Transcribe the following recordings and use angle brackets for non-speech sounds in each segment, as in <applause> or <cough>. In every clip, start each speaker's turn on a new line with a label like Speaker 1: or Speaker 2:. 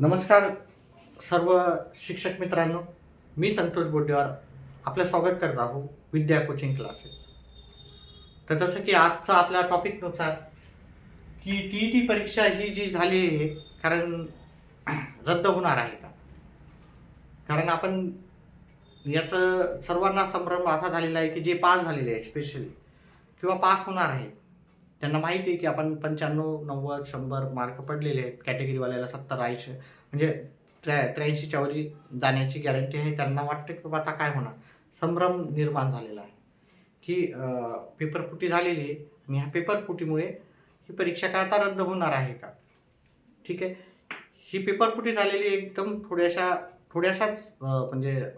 Speaker 1: नमस्कार सर्व शिक्षक मित्रांनो मी संतोष बोड्डेवार आपलं स्वागत करत आहो विद्या कोचिंग क्लासेस तर जसं की आजचा आपल्या टॉपिकनुसार की टी ई टी परीक्षा ही जी झाली आहे कारण <clears throat> रद्द होणार आहे का? कारण आपण याचं सर्वांना संभ्रम असा झालेला आहे की जे पास झालेले आहे स्पेशली किंवा पास होणार आहे त्यांना माहिती आहे की आपण पंच्याण्णव नव्वद शंभर मार्क पडलेले आहेत कॅटेगरीवाल्याला सत्तर ऐंशी म्हणजे त्र्या त्र्याऐंशीच्या वरी जाण्याची गॅरंटी आहे. त्यांना वाटतं की बाबा आता काय होणार? संभ्रम निर्माण झालेला आहे. की अं, झालेली आहे आणि ह्या पेपरपुटीमुळे ही परीक्षा काय आता रद्द होणार आहे का? ठीक आहे? ही पेपरफुटी झालेली एकदम थोड्याशा थोड्याशाच म्हणजे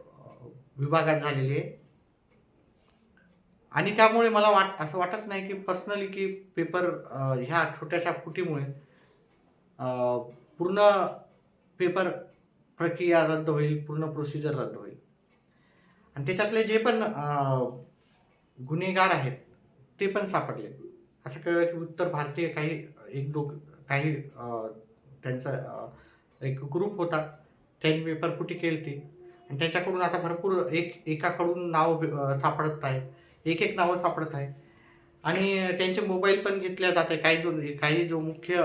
Speaker 1: विभागात झालेली आहे. आणि त्यामुळे मला वाट असं वाटत नाही की पर्सनली की पेपर ह्या छोट्याशा फुटीमुळे पूर्ण पेपर प्रक्रिया रद्द होईल पूर्ण प्रोसिजर रद्द होईल. आणि त्याच्यातले जे पण गुन्हेगार आहेत ते पण सापडले. असं कळलं की उत्तर भारतीय काही एक दो काही त्यांचा एक ग्रुप होता त्यांनी पेपर फुटी केली ती. आणि त्याच्याकडून आता भरपूर एक एकाकडून नाव सापडत आहेत. एक एक नावं सापडत आहे. आणि त्यांचे मोबाईल पण घेतल्या जाते काही जो काही जो मुख्य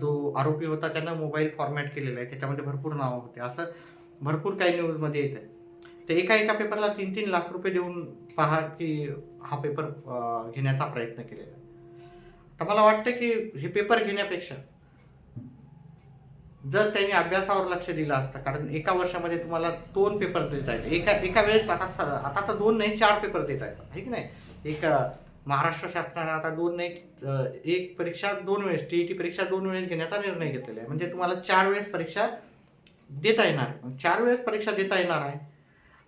Speaker 1: जो आरोपी होता त्यांना मोबाईल फॉर्मॅट केलेला आहे. त्याच्यामध्ये भरपूर नावं होते. असं भरपूर काही न्यूजमध्ये येत आहे. तर एका एका पेपरला तीन तीन लाख रुपये देऊन पहा की हा पेपर घेण्याचा प्रयत्न केलेला आहे. तर मला वाटतं की हे पेपर घेण्यापेक्षा जर त्यांनी अभ्यासावर लक्ष दिलं असतं कारण एका वर्षामध्ये तुम्हाला दोन पेपर देता आहेत एका एका वेळेस आता आता तर दोन नाही चार पेपर देता येतात. आहे की नाही? एक महाराष्ट्र शासनाने आता दोन नाही एक परीक्षा दोन वेळेस टी ई टी परीक्षा दोन वेळेस घेण्याचा निर्णय घेतलेला आहे. म्हणजे तुम्हाला चार वेळेस परीक्षा देता येणार. चार वेळेस परीक्षा देता येणार आहे.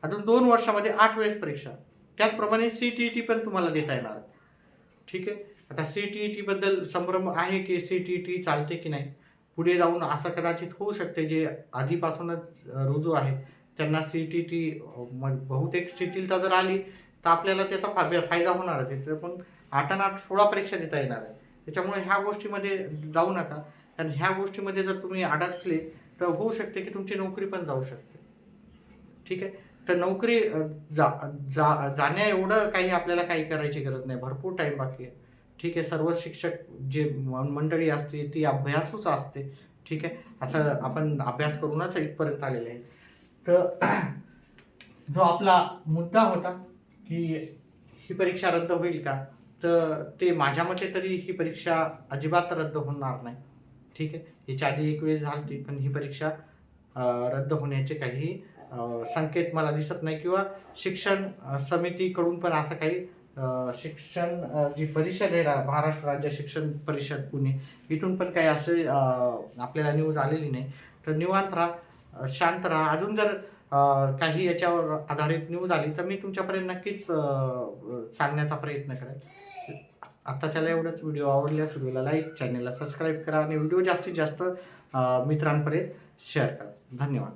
Speaker 1: अजून दोन वर्षामध्ये आठ वेळेस परीक्षा. त्याचप्रमाणे सी टी ई टी पण तुम्हाला देता येणार. आहे ठीक आहे? आता सी टी ई टीबद्दल संभ्रम आहे की सी टी ई टी चालते की नाही? पुढे जाऊन असं कदाचित होऊ शकते जे आधीपासूनच रुजू आहे. त्यांना सी टी टी बहुतेक शिथिलता जर आली तर आपल्याला त्याचा फा- फायदा होणारच आहे. तर पण आठ आणि आठ सोळा परीक्षा देता येणार आहे. त्याच्यामुळे ह्या गोष्टीमध्ये जाऊ नका. कारण ह्या गोष्टीमध्ये जर तुम्ही अडकले तर होऊ शकते की तुमची नोकरी पण जाऊ शकते. ठीक आहे? तर नोकरी जा जा जाण्या एवढं काही आपल्याला काही करायची गरज नाही. भरपूर टाईम बाकी आहे. ठीक आहे सर्व शिक्षक जे मंडळी असते ती अभ्यासूच असते. ठीक आहे असं आपण अभ्यास करूनच इथपर्यंत आलेले आहे तर <clears throat> जो आपला मुद्दा होता की ही परीक्षा रद्द होईल का? तर ते माझ्या मते तरी ही परीक्षा अजिबात रद्द होणार नाही. ठीक आहे याच्या आधी एक वेळ झाली पण ही परीक्षा रद्द होण्याचे काही संकेत मला दिसत नाही किंवा शिक्षण समितीकडून पण असं काही शिक्षण जी परिषद आहे रा- महाराष्ट्र राज्य शिक्षण परिषद पुणे इथून पण काही असे आपल्याला न्यूज आलेली नाही. तर निवांत राहा शांत राहा. अजून जर काही याच्यावर आधारित न्यूज आली तर मी तुमच्यापर्यंत नक्कीच सांगण्याचा प्रयत्न करेन. आत्ताच्याला एवढंच. व्हिडिओ आवडल्यास व्हिडिओला लाईक चॅनलला सबस्क्राईब करा आणि व्हिडिओ जास्तीत जास्त मित्रांपर्यंत शेअर करा. धन्यवाद.